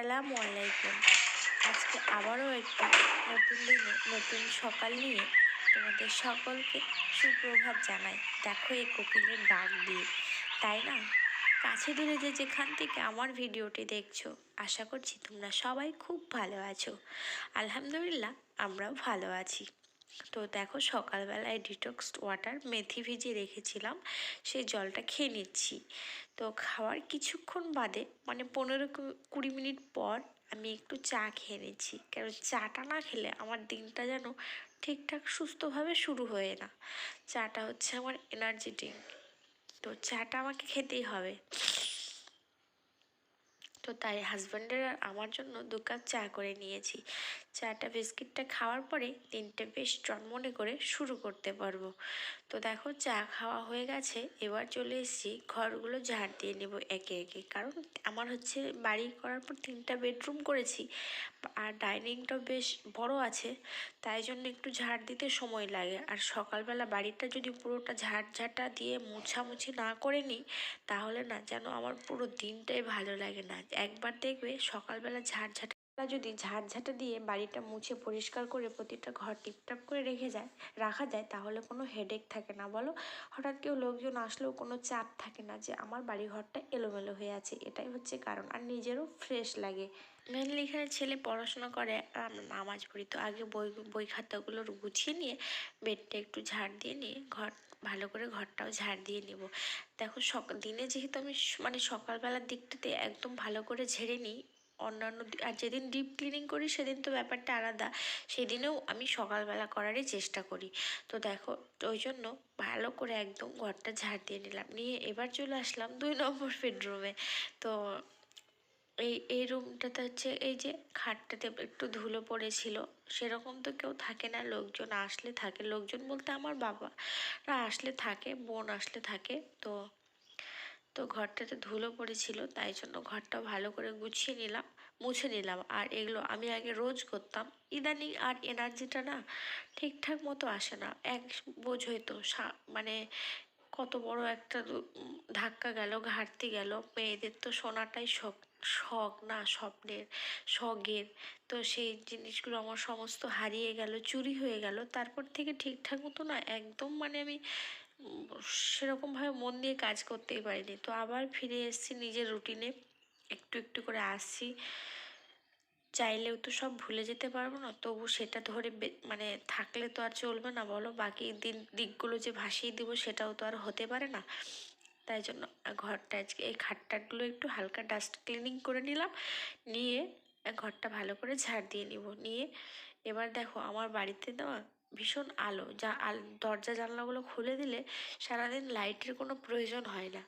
আসসালামু আলাইকুম। আজকে আবারও একটি নতুন দিনে নতুন সকাল নিয়ে তোমাদের সকলকে সুপ্রভাত জানাই। দেখো এই কোকিলের ডাক দিয়ে। তাই না? কাছে দূরে যে যেখান থেকে আমার ভিডিওটি দেখছ, আশা করছি তোমরা সবাই খুব ভালো আছো। আলহামদুলিল্লাহ, আমরাও ভালো আছি। তো দেখো সকালবেলায় ডিটক্স ওয়াটার মেথি ভিজিয়ে রেখেছিলাম, সেই জলটা খেয়ে নিচ্ছি। তো খাওয়ার কিছুক্ষণ বাদে মানে পনেরো কুড়ি মিনিট পর আমি একটু চা খেয়ে নিচ্ছি। কারণ চাটা না খেলে আমার দিনটা যেন ঠিকঠাক সুস্থভাবে শুরু হয় না। চাটা হচ্ছে আমার এনার্জি ড্রিঙ্ক তো চাটা আমাকে খেতেই হবে। তো তাই হাজব্যান্ডের আমার জন্য দু কাপ চা করে নিয়েছি। চাটা বিস্কিটটা খাওয়ার পরে দিনটা বেশ জন্মনে করে শুরু করতে পারব। তো দেখো, চা খাওয়া হয়ে গেছে, এবার চলে এসেছি, ঘরগুলো ঝাড় দিয়ে নেব একে একে। কারণ আমার হচ্ছে বাড়ি করার পর তিনটা বেডরুম করেছি আর ডাইনিংটাও বেশ বড় আছে, তাই জন্য একটু ঝাড় দিতে সময় লাগে। আর সকালবেলা বাড়িটা যদি পুরোটা ঝাড় ঝাঁটা দিয়ে মোছামুছি না করে নিই, তাহলে না যেন আমার পুরো দিনটাই ভালো লাগে না। একবার দেখবে সকালবেলা ঝাড় ঝাঁটা যদি ঝাড় ঝাঁটা দিয়ে বাড়িটা মুছে পরিষ্কার করে প্রতিটা ঘর টিপটাপ করে রেখে যায়, রাখা যায়, তাহলে কোনো হেডেক থাকে না। বলো? হঠাৎ কেউ লোকজন আসলেও কোনো চাপ থাকে না যে আমার বাড়ি ঘরটা এলোমেলো হয়ে আছে, এটাই হচ্ছে কারণ। আর নিজেরও ফ্রেশ লাগে। মেনলি এখানে ছেলে পড়াশোনা করে আমরা নামাজ পড়ি। তো আগে বই বই খাতাগুলো গুছিয়ে নিয়ে, বেডটা একটু ঝাড় দিয়ে নিয়ে, ঘর, ভালো করে ঘরটাও ঝাড় দিয়ে নেব। দেখো সকাল দিনে যেহেতু আমি মানে সকালবেলার দিকটাতে একদম ভালো করে ঝেড়ে নিই অন্যান্য আর যেদিন ডিপ ক্লিনিং করি, সেদিন তো ব্যাপারটা আলাদা। সেদিনেও আমি সকালবেলা করারই চেষ্টা করি। তো দেখো, ওই জন্য ভালো করে একদম ঘরটা ঝাড় দিয়ে নিলাম। নিয়ে এবার চলে আসলাম দুই নম্বর বেডরুমে তো এই এই রুমটাতে হচ্ছে, এই যে খাটটাতে একটু ধুলো পড়েছিল, সেরকম তো কেউ থাকে না, লোকজন আসলে থাকে। লোকজন বলতে আমার বাবারা আসলে থাকে, বোন আসলে থাকে। তো তো ঘরটাতে ধুলো পড়েছিল, তাই জন্য ঘরটা ভালো করে গুছিয়ে নিলাম, মুছে নিলাম। আর এগুলো আমি আগে রোজ করতাম। ইদানিং আর এনার্জিটা না ঠিকঠাক মতো আসে না। এক বোঝই তো মানে কত বড় একটা ধাক্কা গেল, ঘাটতি গেল। মেয়েদের তো সোনাটাই শখ শখ না, স্বপ্নের, শখের। তো সেই জিনিসগুলো আমার সমস্ত হারিয়ে গেল, চুরি হয়ে গেল। তারপর থেকে ঠিকঠাক মতো না, একদম মানে আমি সেরকমভাবে মন দিয়ে কাজ করতেই পারিনি। তো আবার ফিরে এসেছি নিজের রুটিনে একটু একটু করে আসছি। চাইলেও তো সব ভুলে যেতে পারব না। তবু সেটা ধরে মানে থাকলে তো আর চলবে না বলো। বাকি দিন, দিকগুলো যে ভাসিয়ে দিব সেটাও তো আর হতে পারে না। তাই জন্য ঘরটা আজকে, এই খাটটাগুলো একটু হালকা ডাস্ট ক্লিনিং করে নিলাম। নিয়ে ঘরটা ভালো করে ঝাড় দিয়ে নিব। নিয়ে এবার দেখো আমার বাড়িতে না ভীষণ আলো। যা আল, দরজা জানলাগুলো খুলে দিলে সারাদিন লাইটের কোনো প্রয়োজন হয় না।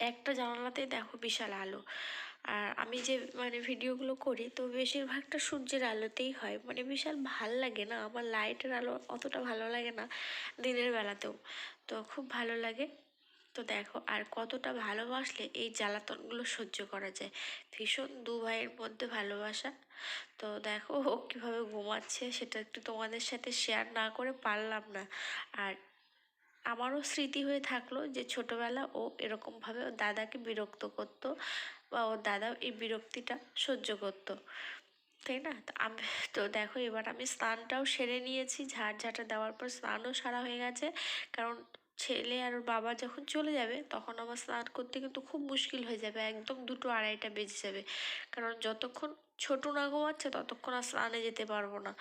একটা জানালাতেই দেখো বিশাল আলো। আর আমি যে মানে ভিডিওগুলো করি, তো বেশিরভাগটা সূর্যের আলোতেই হয়। মানে বিশাল ভালো লাগে না। আমার লাইটের আলো অতটা ভালো লাগে না দিনের বেলাতেও। তো খুব ভালো লাগে। তো দেখো, আর কতটা ভালোবাসলে এই জ্বালাতনগুলো সহ্য করা যায়। ভীষণ দু ভাইয়ের মধ্যে ভালোবাসা। তো দেখো, ও কীভাবে ঘুমাচ্ছে সেটা একটু তোমাদের সাথে শেয়ার না করে পারলাম না। আর আমারও স্মৃতি হয়ে থাকল যে ছোটোবেলা ও এরকমভাবে ওর দাদাকে বিরক্ত করতো বা ওর দাদাও এই বিরক্তিটা সহ্য করতো। তাই না? তো আমি, তো দেখো, এবার আমি স্নানটাও সেরে নিয়েছি। ঝাড় ঝাঁটা দেওয়ার পর স্নানও সারা হয়ে গেছে। কারণ ছেলে আর ওর বাবা যখন চলে যাবে, তখন আমার স্নান করতে কিন্তু খুব মুশকিল হয়ে যাবে, একদম দুটো আড়াইটা বেজে যাবে। কারণ যতক্ষণ ছোটো না ঘুমাচ্ছে, ততক্ষণ আর স্নানে যেতে পারব না।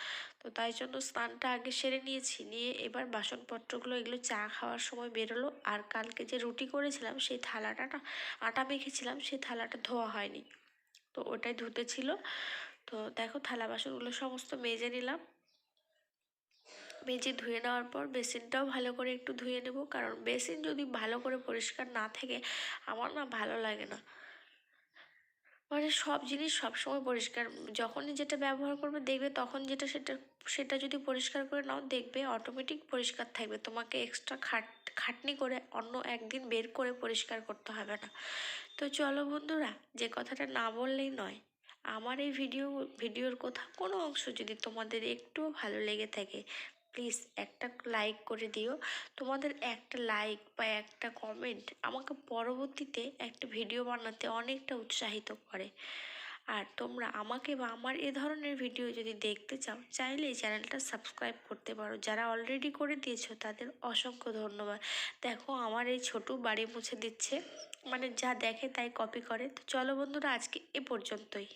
তো তাই জন্য স্নানটা আগে সেরে নিয়েছি, নিয়ে এবার বাসনপত্রগুলো, এগুলো চা খাওয়ার সময় বেরোলো আর কালকে যে রুটি করেছিলাম, সেই থালাটা না, আটা মেখেছিলাম, সেই থালাটা ধোয়া হয়নি। তো ওটাই ধুতে ছিল। তো দেখো থালা বাসনগুলো সমস্ত মেজে নিলাম। মেজে ধুয়ে নেওয়ার পর বেসিনটাও ভালো করে একটু ধুয়ে নেব। কারণ বেসিন যদি ভালো করে পরিষ্কার না থাকে, আমার না ভালো লাগে না। মানে সব জিনিস সবসময় পরিষ্কার। যখনই যেটা ব্যবহার করবে দেখবে, তখন যেটা সেটা সেটা যদি পরিষ্কার করে নাও, দেখবে অটোমেটিক পরিষ্কার থাকবে। তোমাকে এক্সট্রা খাট, খাটনি করে অন্য একদিন বের করে পরিষ্কার করতে হবে না। তো চলো বন্ধুরা, যে কথাটা না বললেই নয়, আমার এই ভিডিও, ভিডিওর কথা কোনো অংশ যদি তোমাদের একটুও ভালো লেগে থাকে প্লিজ একটা লাইক করে দিও। তোমাদের একটা লাইক বা একটা কমেন্ট আমাকে পরবর্তীতে একটা ভিডিও বানাতে অনেকটা উৎসাহিত করে। আর তোমরা আমাকে বা আমার এ ধরনের ভিডিও যদি দেখতে চাও, চাইলে এই চ্যানেলটা সাবস্ক্রাইব করতে পারো। যারা অলরেডি করে দিয়েছ, তাদের অসংখ্য ধন্যবাদ। দেখো, আমার এই ছোটু বাড়ি মুছে দিচ্ছে। মানে যা দেখে তাই কপি করে। তো চলো বন্ধুরা, আজকে এ পর্যন্তই।